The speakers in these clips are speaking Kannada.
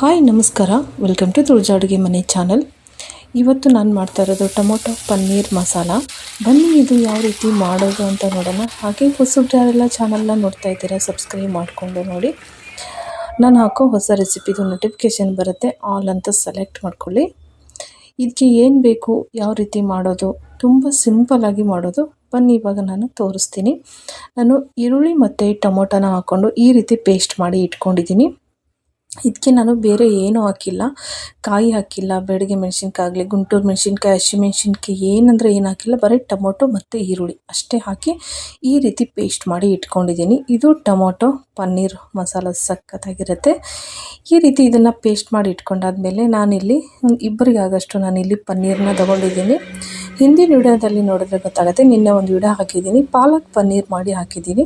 ಹಾಯ್, ನಮಸ್ಕಾರ. ವೆಲ್ಕಮ್ ಟು ತುಳಜಾ ಅಡುಗೆ ಮನೆ ಚಾನಲ್ ಇವತ್ತು ನಾನು ಮಾಡ್ತಾ ಇರೋದು ಟೊಮೊಟೊ ಪನ್ನೀರ್ ಮಸಾಲ. ಬನ್ನಿ, ಇದು ಯಾವ ರೀತಿ ಮಾಡೋದು ಅಂತ ನೋಡೋಣ. ಹಾಗೆ ಹೊಸಬ್ರು ಯಾರೆಲ್ಲ ಚಾನಲ್ನ ನೋಡ್ತಾ ಇದ್ದೀರಾ ಸಬ್ಸ್ಕ್ರೈಬ್ ಮಾಡಿಕೊಂಡು ನೋಡಿ. ನಾನು ಹಾಕೋ ಹೊಸ ರೆಸಿಪಿದು ನೋಟಿಫಿಕೇಷನ್ ಬರುತ್ತೆ. ಆಲ್ ಅಂತ ಸೆಲೆಕ್ಟ್ ಮಾಡ್ಕೊಳ್ಳಿ. ಇದಕ್ಕೆ ಏನು ಬೇಕು, ಯಾವ ರೀತಿ ಮಾಡೋದು, ತುಂಬ ಸಿಂಪಲ್ಲಾಗಿ ಮಾಡೋದು. ಬನ್ನಿ, ಇವಾಗ ನಾನು ತೋರಿಸ್ತೀನಿ. ನಾನು ಈರುಳ್ಳಿ ಮತ್ತು ಟೊಮೊಟೊನ ಹಾಕ್ಕೊಂಡು ಈ ರೀತಿ ಪೇಸ್ಟ್ ಮಾಡಿ ಇಟ್ಕೊಂಡಿದ್ದೀನಿ. ಇದಕ್ಕೆ ನಾನು ಬೇರೆ ಏನೂ ಹಾಕಿಲ್ಲ. ಕಾಯಿ ಹಾಕಿಲ್ಲ ಬೆಳಗ್ಗೆ ಮೆಣಸಿನ್ಕಾಯಿ ಗುಂಟೂರು ಮೆಣಸಿನ್ಕಾಯಿ ಹಸಿಮೆಣ್ಸಿನ್ಕಾಯಿ ಏನಂದರೆ ಏನು ಹಾಕಿಲ್ಲ. ಬರೀ ಟೊಮೊಟೊ ಮತ್ತು ಈರುಳ್ಳಿ ಅಷ್ಟೇ ಹಾಕಿ ಈ ರೀತಿ ಪೇಸ್ಟ್ ಮಾಡಿ ಇಟ್ಕೊಂಡಿದ್ದೀನಿ. ಇದು ಟೊಮೊಟೊ, ಪನ್ನೀರ್ ಮಸಾಲ ಸಖತ್ತಾಗಿರುತ್ತೆ. ಈ ರೀತಿ ಇದನ್ನು ಪೇಸ್ಟ್ ಮಾಡಿ ಇಟ್ಕೊಂಡಾದ್ಮೇಲೆ ನಾನಿಲ್ಲಿ, ಇಬ್ಬರಿಗಾಗಷ್ಟು ನಾನಿಲ್ಲಿ ಪನ್ನೀರನ್ನ ತೊಗೊಂಡಿದ್ದೀನಿ. ಹಿಂದಿನ ವಿಡಿಯೋದಲ್ಲಿ ನೋಡಿದ್ರೆ ಗೊತ್ತಾಗುತ್ತೆ, ನಿನ್ನೆ ಒಂದು ವಿಡಿಯೋ ಹಾಕಿದ್ದೀನಿ. ಪಾಲಕ್ ಪನ್ನೀರ್ ಮಾಡಿ ಹಾಕಿದ್ದೀನಿ.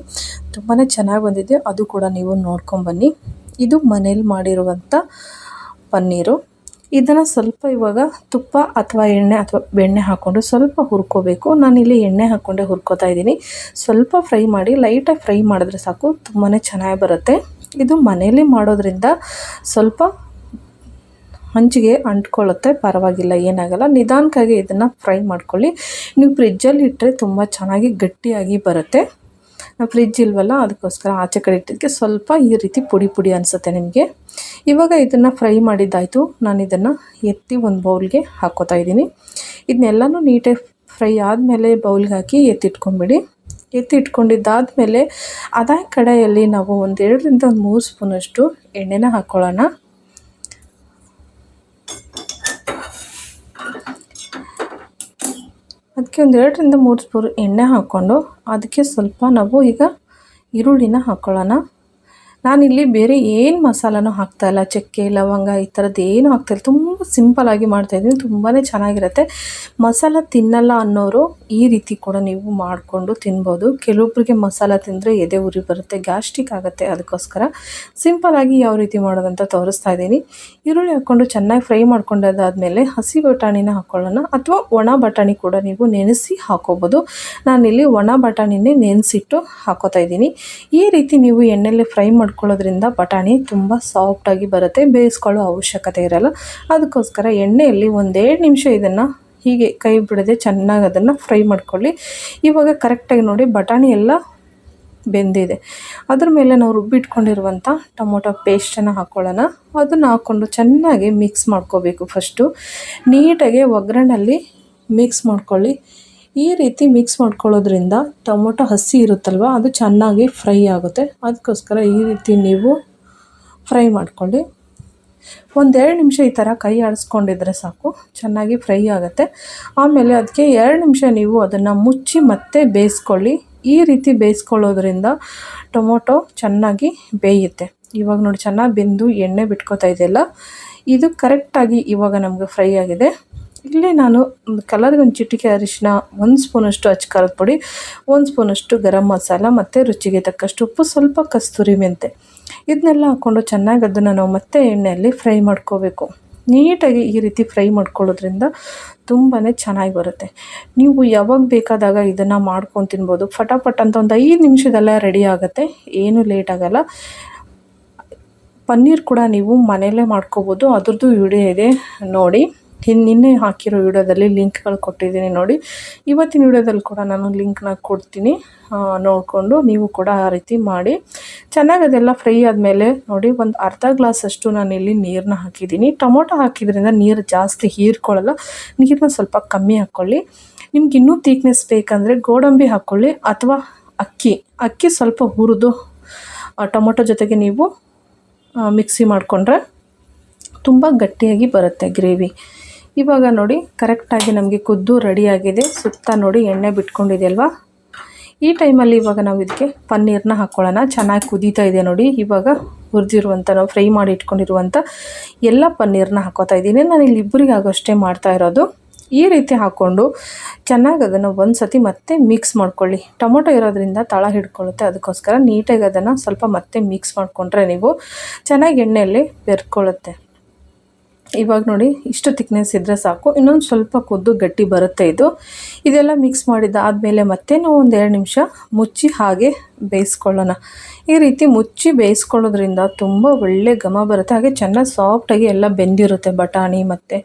ತುಂಬಾ ಚೆನ್ನಾಗಿ ಬಂದಿದೆ. ಅದು ಕೂಡ ನೀವು ನೋಡ್ಕೊಂಬನ್ನಿ ಇದು ಮನೇಲಿ ಮಾಡಿರುವಂಥ ಪನ್ನೀರು. ಇದನ್ನು ಸ್ವಲ್ಪ ಇವಾಗ ತುಪ್ಪ ಅಥವಾ ಎಣ್ಣೆ ಅಥವಾ ಬೆಣ್ಣೆ ಹಾಕ್ಕೊಂಡು ಸ್ವಲ್ಪ ಹುರ್ಕೋಬೇಕು. ನಾನಿಲ್ಲಿ ಎಣ್ಣೆ ಹಾಕ್ಕೊಂಡೆ ಹುರ್ಕೋತಾ ಇದ್ದೀನಿ. ಸ್ವಲ್ಪ ಫ್ರೈ ಮಾಡಿ ಲೈಟಾಗಿ ಫ್ರೈ ಮಾಡಿದ್ರೆ ಸಾಕು. ತುಂಬಾ ಚೆನ್ನಾಗಿ ಬರುತ್ತೆ. ಇದು ಮನೇಲಿ ಮಾಡೋದ್ರಿಂದ ಸ್ವಲ್ಪ ಹಂಚಿಗೆ ಅಂಟ್ಕೊಳ್ಳುತ್ತೆ, ಪರವಾಗಿಲ್ಲ, ಏನಾಗಲ್ಲ. ನಿಧಾನಕ್ಕಾಗಿ ಇದನ್ನು ಫ್ರೈ ಮಾಡ್ಕೊಳ್ಳಿ. ನೀವು ಫ್ರಿಜ್ಜಲ್ಲಿ ಇಟ್ಟರೆ ತುಂಬ ಚೆನ್ನಾಗಿ ಗಟ್ಟಿಯಾಗಿ ಬರುತ್ತೆ. ಫ್ರಿಜ್ ಇಲ್ವಲ್ಲ, ಅದಕ್ಕೋಸ್ಕರ ಆಚೆ ಕಡೆ ಇಟ್ಟಿದ್ದಕ್ಕೆ ಸ್ವಲ್ಪ ಈ ರೀತಿ ಪುಡಿ ಪುಡಿ ಅನಿಸುತ್ತೆ ನಿಮಗೆ. ಇವಾಗ ಇದನ್ನು ಫ್ರೈ ಮಾಡಿದ್ದಾಯಿತು. ನಾನು ಇದನ್ನು ಎತ್ತಿ ಒಂದು ಬೌಲ್ಗೆ ಹಾಕೋತಾ ಇದ್ದೀನಿ. ಇದನ್ನೆಲ್ಲನೂ ನೀಟಾಗಿ ಫ್ರೈ ಆದಮೇಲೆ ಬೌಲ್ಗೆ ಹಾಕಿ ಎತ್ತಿಟ್ಕೊಂಬಿಡಿ. ಎತ್ತಿ ಇಟ್ಕೊಂಡಿದ್ದಾದಮೇಲೆ ಅದೇ ಕಡೆಯಲ್ಲಿ ನಾವು ಒಂದೆರಡರಿಂದ ಒಂದು ಮೂರು ಸ್ಪೂನಷ್ಟು ಎಣ್ಣೆನ ಹಾಕ್ಕೊಳ್ಳೋಣ ಅದಕ್ಕೆ ಒಂದು ಎರಡರಿಂದ ಮೂರು ಸ್ಪೂನ್ ಎಣ್ಣೆ ಹಾಕ್ಕೊಂಡು ಅದಕ್ಕೆ ಸ್ವಲ್ಪ ನಾವು ಈಗ ಈರುಳ್ಳಿನ ಹಾಕ್ಕೊಳ್ಳೋಣ ನಾನಿಲ್ಲಿ ಬೇರೆ ಏನು ಮಸಾಲನೂ ಹಾಕ್ತಾಯಿಲ್ಲ ಚಕ್ಕೆ, ಲವಂಗ ಈ ಥರದ್ದು ಏನೂ ಹಾಕ್ತಾಯಿಲ್ಲ ತುಂಬ ಸಿಂಪಲಾಗಿ ಮಾಡ್ತಾಯಿದ್ದೀನಿ ತುಂಬಾ ಚೆನ್ನಾಗಿರುತ್ತೆ. ಮಸಾಲ ತಿನ್ನಲ್ಲ ಅನ್ನೋರು ಈ ರೀತಿ ಕೂಡ ನೀವು ಮಾಡಿಕೊಂಡು ತಿನ್ಬೋದು. ಕೆಲವೊಬ್ಬರಿಗೆ ಮಸಾಲ ತಿಂದರೆ ಎದೆ ಉರಿ ಬರುತ್ತೆ, ಗ್ಯಾಸ್ಟ್ರಿಕ್ ಆಗುತ್ತೆ. ಅದಕ್ಕೋಸ್ಕರ ಸಿಂಪಲಾಗಿ ಯಾವ ರೀತಿ ಮಾಡೋದಂತ ತೋರಿಸ್ತಾ ಇದ್ದೀನಿ. ಈರುಳ್ಳಿ ಹಾಕ್ಕೊಂಡು ಚೆನ್ನಾಗಿ ಫ್ರೈ ಮಾಡ್ಕೊಂಡಾದ್ಮೇಲೆ ಹಸಿ ಬಟಾಣಿನ ಹಾಕ್ಕೊಳ್ಳೋಣ ಅಥವಾ ಒಣ ಬಟಾಣಿ ಕೂಡ ನೀವು ನೆನೆಸಿ ಹಾಕೋಬೋದು. ನಾನಿಲ್ಲಿ ಒಣ ಬಟಾಣಿನೇ ನೆನೆಸಿಟ್ಟು ಹಾಕೋತಾ ಇದ್ದೀನಿ. ಈ ರೀತಿ ನೀವು ಎಣ್ಣೆಯಲ್ಲಿ ಫ್ರೈ ಮಾಡ್ಕೊಳ್ಳೋದ್ರಿಂದ ಬಟಾಣಿ ತುಂಬ ಸಾಫ್ಟಾಗಿ ಬರುತ್ತೆ. ಬೇಯಿಸ್ಕೊಳ್ಳೋ ಅವಶ್ಯಕತೆ ಇರಲ್ಲ. ಅದಕ್ಕೋಸ್ಕರ ಎಣ್ಣೆಯಲ್ಲಿ ಒಂದೆರಡು ನಿಮಿಷ ಇದನ್ನು ಹೀಗೆ ಕೈ ಬಿಡದೆ ಚೆನ್ನಾಗಿ ಅದನ್ನು ಫ್ರೈ ಮಾಡ್ಕೊಳ್ಳಿ. ಇವಾಗ ಕರೆಕ್ಟಾಗಿ ನೋಡಿ ಬಟಾಣಿ ಎಲ್ಲ ಬೆಂದಿದೆ. ಅದ್ರ ಮೇಲೆ ನಾವು ರುಬ್ಬಿಟ್ಕೊಂಡಿರುವಂಥ ಟೊಮೊಟೊ ಪೇಸ್ಟನ್ನು ಹಾಕ್ಕೊಳ್ಳೋಣ ಅದನ್ನು ಹಾಕ್ಕೊಂಡು ಚೆನ್ನಾಗಿ ಮಿಕ್ಸ್ ಮಾಡ್ಕೋಬೇಕು ಫಸ್ಟು ನೀಟಾಗಿ ಒಗ್ಗರಣೆಯಲ್ಲಿ ಮಿಕ್ಸ್ ಮಾಡ್ಕೊಳ್ಳಿ. ಈ ರೀತಿ ಮಿಕ್ಸ್ ಮಾಡ್ಕೊಳ್ಳೋದ್ರಿಂದ ಟೊಮೊಟೊ ಹಸಿ ಇರುತ್ತಲ್ವ, ಅದು ಚೆನ್ನಾಗಿ ಫ್ರೈ ಆಗುತ್ತೆ. ಅದಕ್ಕೋಸ್ಕರ ಈ ರೀತಿ ನೀವು ಫ್ರೈ ಮಾಡ್ಕೊಳ್ಳಿ. ಒಂದೆರಡು ನಿಮಿಷ ಈ ಥರ ಕೈ ಆಡಿಸ್ಕೊಂಡಿದ್ರೆ ಸಾಕು, ಚೆನ್ನಾಗಿ ಫ್ರೈ ಆಗುತ್ತೆ. ಆಮೇಲೆ ಅದಕ್ಕೆ ಎರಡು ನಿಮಿಷ ನೀವು ಅದನ್ನು ಮುಚ್ಚಿ ಮತ್ತೆ ಬೇಯಿಸ್ಕೊಳ್ಳಿ. ಈ ರೀತಿ ಬೇಯಿಸ್ಕೊಳ್ಳೋದ್ರಿಂದ ಟೊಮೊಟೊ ಚೆನ್ನಾಗಿ ಬೇಯುತ್ತೆ. ಇವಾಗ ನೋಡಿ, ಚೆನ್ನಾಗಿ ಬೆಂದು ಎಣ್ಣೆ ಬಿಟ್ಕೋತಾ ಇದೆಯಲ್ಲ, ಇದು ಕರೆಕ್ಟಾಗಿ ಇವಾಗ ನಮಗೆ ಫ್ರೈ ಆಗಿದೆ. ಇಲ್ಲಿ ನಾನು ಕಲರ್ಗೆ ಒಂದು ಚಿಟಿಕೆ ಅರಿಶಿನ, ಒಂದು ಸ್ಪೂನಷ್ಟು ಅಚ್ಚ ಖಾರದ ಪುಡಿ, ಒಂದು ಸ್ಪೂನಷ್ಟು ಗರಂ ಮಸಾಲ ಮತ್ತು ರುಚಿಗೆ ತಕ್ಕಷ್ಟು ಉಪ್ಪು, ಸ್ವಲ್ಪ ಕಸ್ತೂರಿ ಮೆಂತೆ. ಇದನ್ನೆಲ್ಲ ಹಾಕ್ಕೊಂಡು ಚೆನ್ನಾಗಿ ಅದನ್ನು ನಾವು ಮತ್ತೆ ಎಣ್ಣೆಯಲ್ಲಿ ಫ್ರೈ ಮಾಡ್ಕೋಬೇಕು. ನೀಟಾಗಿ ಈ ರೀತಿ ಫ್ರೈ ಮಾಡ್ಕೊಳ್ಳೋದ್ರಿಂದ ತುಂಬಾ ಚೆನ್ನಾಗಿ ಬರುತ್ತೆ. ನೀವು ಯಾವಾಗ ಬೇಕಾದಾಗ ಇದನ್ನು ಮಾಡ್ಕೊಂಡು ತಿನ್ಬೋದು. ಫಟಾಫಟ್ ಅಂತ ಒಂದು ಐದು ನಿಮಿಷದಲ್ಲೇ ರೆಡಿ ಆಗುತ್ತೆ. ಏನೂ ಲೇಟ್ ಆಗೋಲ್ಲ. ಪನ್ನೀರ್ ಕೂಡ ನೀವು ಮನೆಯಲ್ಲೇ ಮಾಡ್ಕೋಬೋದು. ಅದ್ರದ್ದು ವಿಡಿಯೋ ಇದೆ. ನೋಡಿ. ಇನ್ನು ನಿನ್ನೆ ಹಾಕಿರೋ ವಿಡಿಯೋದಲ್ಲಿ ಲಿಂಕ್ಗಳು ಕೊಟ್ಟಿದ್ದೀನಿ ನೋಡಿ. ಇವತ್ತಿನ ವಿಡಿಯೋದಲ್ಲಿ ಕೂಡ ನಾನು ಲಿಂಕ್ನ ಕೊಡ್ತೀನಿ. ನೋಡಿಕೊಂಡು ನೀವು ಕೂಡ ಆ ರೀತಿ ಮಾಡಿ. ಚೆನ್ನಾಗಿ ಅದೆಲ್ಲ ಫ್ರೈ ಆದಮೇಲೆ ನೋಡಿ, ಒಂದು ಅರ್ಧ ಗ್ಲಾಸಷ್ಟು ಇಲ್ಲಿ ನೀರನ್ನ ಹಾಕಿದ್ದೀನಿ. ಟೊಮೊಟೊ ಹಾಕಿದ್ರಿಂದ ನೀರು ಜಾಸ್ತಿ ಹೀರ್ಕೊಳ್ಳಲ್ಲ. ನೀರನ್ನ ಸ್ವಲ್ಪ ಕಮ್ಮಿ ಹಾಕ್ಕೊಳ್ಳಿ ನಿಮ್ಗೆ ಇನ್ನೂ ತೀಕ್ನೆಸ್ ಬೇಕಂದರೆ ಗೋಡಂಬಿ ಹಾಕ್ಕೊಳ್ಳಿ ಅಥವಾ ಅಕ್ಕಿ. ಅಕ್ಕಿ ಸ್ವಲ್ಪ ಹುರಿದು ಟೊಮೊಟೊ ಜೊತೆಗೆ ನೀವು ಮಿಕ್ಸಿ ಮಾಡಿಕೊಂಡ್ರೆ ತುಂಬ ಗಟ್ಟಿಯಾಗಿ ಬರುತ್ತೆ ಗ್ರೇವಿ. ಇವಾಗ ನೋಡಿ ಕರೆಕ್ಟಾಗಿ ನಮಗೆ ಕುದ್ದು ರೆಡಿಯಾಗಿದೆ ಸುತ್ತ ನೋಡಿ ಎಣ್ಣೆ ಬಿಟ್ಕೊಂಡಿದೆ ಅಲ್ವಾ? ಈ ಟೈಮಲ್ಲಿ ಇವಾಗ ನಾವು ಇದಕ್ಕೆ ಪನ್ನೀರನ್ನ ಹಾಕ್ಕೊಳ್ಳೋಣ ಚೆನ್ನಾಗಿ ಕುದೀತಾ ಇದೆ ನೋಡಿ. ಇವಾಗ ಹುರಿದಿರುವಂಥ ನಾವು ಫ್ರೈ ಮಾಡಿ ಇಟ್ಕೊಂಡಿರುವಂಥ ಎಲ್ಲ ಪನ್ನೀರನ್ನ ಹಾಕೋತಾ ಇದ್ದೀನಿ. ನಾನು ಇಲ್ಲಿ ಇಬ್ಬರಿಗೆ ಆಗೋಷ್ಟೇ ಮಾಡ್ತಾ ಇರೋದು. ಈ ರೀತಿ ಹಾಕ್ಕೊಂಡು ಚೆನ್ನಾಗಿ ಅದನ್ನು ಒಂದು ಸತಿ ಮತ್ತೆ ಮಿಕ್ಸ್ ಮಾಡ್ಕೊಳ್ಳಿ. ಟೊಮೊಟೊ ಇರೋದ್ರಿಂದ ತಳ ಹಿಡ್ಕೊಳ್ಳುತ್ತೆ. ಅದಕ್ಕೋಸ್ಕರ ನೀಟಾಗಿ ಅದನ್ನು ಸ್ವಲ್ಪ ಮತ್ತೆ ಮಿಕ್ಸ್ ಮಾಡಿಕೊಂಡ್ರೆ ನೀವು ಚೆನ್ನಾಗಿ ಎಣ್ಣೆಯಲ್ಲಿ ಬೆರ್ಕೊಳ್ಳುತ್ತೆ. ಇವಾಗ ನೋಡಿ, ಇಷ್ಟು ಥಿಕ್ನೆಸ್ ಇದ್ದರೆ ಸಾಕು. ಇನ್ನೊಂದು ಸ್ವಲ್ಪ ಕುದ್ದು ಗಟ್ಟಿ ಬರುತ್ತೆ ಇದು. ಇದೆಲ್ಲ ಮಿಕ್ಸ್ ಮಾಡಿದ್ದಾದಮೇಲೆ ಮತ್ತೆ ನಾವು ಒಂದು ಎರಡು ನಿಮಿಷ ಮುಚ್ಚಿ ಹಾಗೆ ಬೇಯಿಸ್ಕೊಳ್ಳೋಣ. ಈ ರೀತಿ ಮುಚ್ಚಿ ಬೇಯಿಸ್ಕೊಳ್ಳೋದ್ರಿಂದ ತುಂಬ ಒಳ್ಳೆ ಘಮ ಬರುತ್ತೆ. ಹಾಗೆ ಚೆನ್ನಾಗಿ ಸಾಫ್ಟಾಗಿ ಎಲ್ಲ ಬೆಂದಿರುತ್ತೆ. ಬಟಾಣಿ ಮತ್ತು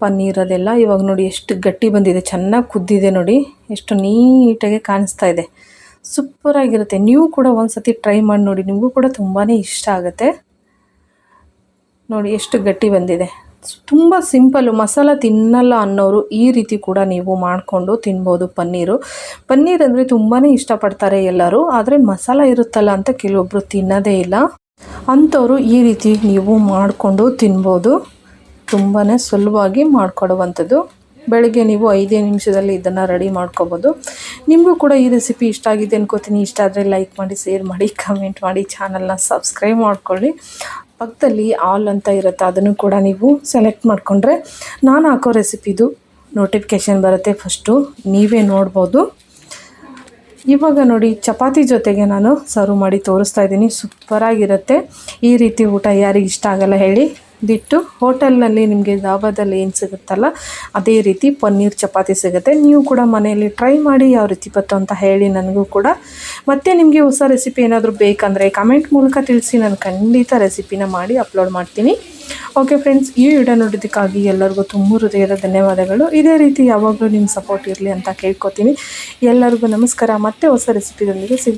ಪನ್ನೀರ್ ಅದೆಲ್ಲ ಇವಾಗ ನೋಡಿ ಎಷ್ಟು ಗಟ್ಟಿ ಬಂದಿದೆ. ಚೆನ್ನಾಗಿ ಕುದ್ದಿದೆ ನೋಡಿ. ಎಷ್ಟು ನೀಟಾಗಿ ಕಾಣಿಸ್ತಾ ಇದೆ. ಸೂಪರಾಗಿರುತ್ತೆ ನೀವು ಕೂಡ ಒಂದು ಸತಿ ಟ್ರೈ ಮಾಡಿ ನೋಡಿ. ನಿಮಗೂ ಕೂಡ ತುಂಬಾ ಇಷ್ಟ ಆಗುತ್ತೆ. ನೋಡಿ ಎಷ್ಟು ಗಟ್ಟಿ ಬಂದಿದೆ. ತುಂಬ ಸಿಂಪಲ್ಲು ಮಸಾಲ ತಿನ್ನಲ್ಲ ಅನ್ನೋರು ಈ ರೀತಿ ಕೂಡ ನೀವು ಮಾಡಿಕೊಂಡು ತಿನ್ಬೋದು ಪನ್ನೀರು. ಪನ್ನೀರ್ ಅಂದರೆ ತುಂಬಾ ಇಷ್ಟಪಡ್ತಾರೆ ಎಲ್ಲರೂ, ಆದರೆ ಮಸಾಲ ಇರುತ್ತಲ್ಲ ಅಂತ ಕೆಲವೊಬ್ಬರು ತಿನ್ನೋದೇ ಇಲ್ಲ. ಅಂಥವ್ರು ಈ ರೀತಿ ನೀವು ಮಾಡಿಕೊಂಡು ತಿನ್ಬೋದು. ತುಂಬಾ ಸುಲಭವಾಗಿ ಮಾಡಿಕೊಡುವಂಥದ್ದು. ಬೆಳಗ್ಗೆ ನೀವು ಐದೇ ನಿಮಿಷದಲ್ಲಿ ಇದನ್ನು ರೆಡಿ ಮಾಡ್ಕೋಬೋದು. ನಿಮಗೂ ಕೂಡ ಈ ರೆಸಿಪಿ ಇಷ್ಟ ಆಗಿದೆ ಅನ್ಕೋತೀನಿ. ಇಷ್ಟ ಆದರೆ ಲೈಕ್ ಮಾಡಿ, ಶೇರ್ ಮಾಡಿ, ಕಮೆಂಟ್ ಮಾಡಿ, ಚಾನಲ್ನ ಸಬ್ಸ್ಕ್ರೈಬ್ ಮಾಡ್ಕೊಳ್ಳಿ. ಪಕ್ಕದಲ್ಲಿ ಆಲ್ ಅಂತ ಇರುತ್ತೆ, ಅದನ್ನು ಕೂಡ ನೀವು ಸೆಲೆಕ್ಟ್ ಮಾಡಿಕೊಂಡ್ರೆ ನಾನು ಹಾಕೋ ರೆಸಿಪಿದು ನೋಟಿಫಿಕೇಷನ್ ಬರುತ್ತೆ ಫಸ್ಟು ನೀವೇ ನೋಡ್ಬೋದು. ಇವಾಗ ನೋಡಿ, ಚಪಾತಿ ಜೊತೆಗೆ ನಾನು ಸರ್ವ್ ಮಾಡಿ ತೋರಿಸ್ತಾ ಇದ್ದೀನಿ. ಸೂಪರಾಗಿರುತ್ತೆ ಈ ರೀತಿ ಊಟ ಯಾರಿಗೆ ಇಷ್ಟ ಆಗಲ್ಲ ಹೇಳಿ. ದಿಟ್ಟು ಹೋಟೆಲ್ನಲ್ಲಿ ನಿಮಗೆ ಧಾಬಾದಲ್ಲಿ ಏನು ಸಿಗುತ್ತಲ್ಲ ಅದೇ ರೀತಿ ಪನ್ನೀರ್ ಚಪಾತಿ ಸಿಗುತ್ತೆ. ನೀವು ಕೂಡ ಮನೆಯಲ್ಲಿ ಟ್ರೈ ಮಾಡಿ ಯಾವ ರೀತಿ ಬತ್ತು ಅಂತ ಹೇಳಿ ನನಗೂ ಕೂಡ. ಮತ್ತು ನಿಮಗೆ ಹೊಸ ರೆಸಿಪಿ ಏನಾದರೂ ಬೇಕಂದರೆ ಕಮೆಂಟ್ ಮೂಲಕ ತಿಳಿಸಿ, ನಾನು ಖಂಡಿತ ರೆಸಿಪಿನ ಮಾಡಿ ಅಪ್ಲೋಡ್ ಮಾಡ್ತೀನಿ. ಓಕೆ ಫ್ರೆಂಡ್ಸ್ ಈ ವಿಡಿಯೋ ನೋಡೋದಕ್ಕಾಗಿ ಎಲ್ಲರಿಗೂ ತುಂಬ ಹೃದಯದ ಧನ್ಯವಾದಗಳು. ಇದೇ ರೀತಿ ಯಾವಾಗಲೂ ನಿಮ್ಮ ಸಪೋರ್ಟ್ ಇರಲಿ ಅಂತ ಕೇಳ್ಕೊತೀನಿ. ಎಲ್ಲರಿಗೂ ನಮಸ್ಕಾರ. ಮತ್ತೆ ಹೊಸ ರೆಸಿಪಿದೊಂದಿಗೆ ಸಿಗ್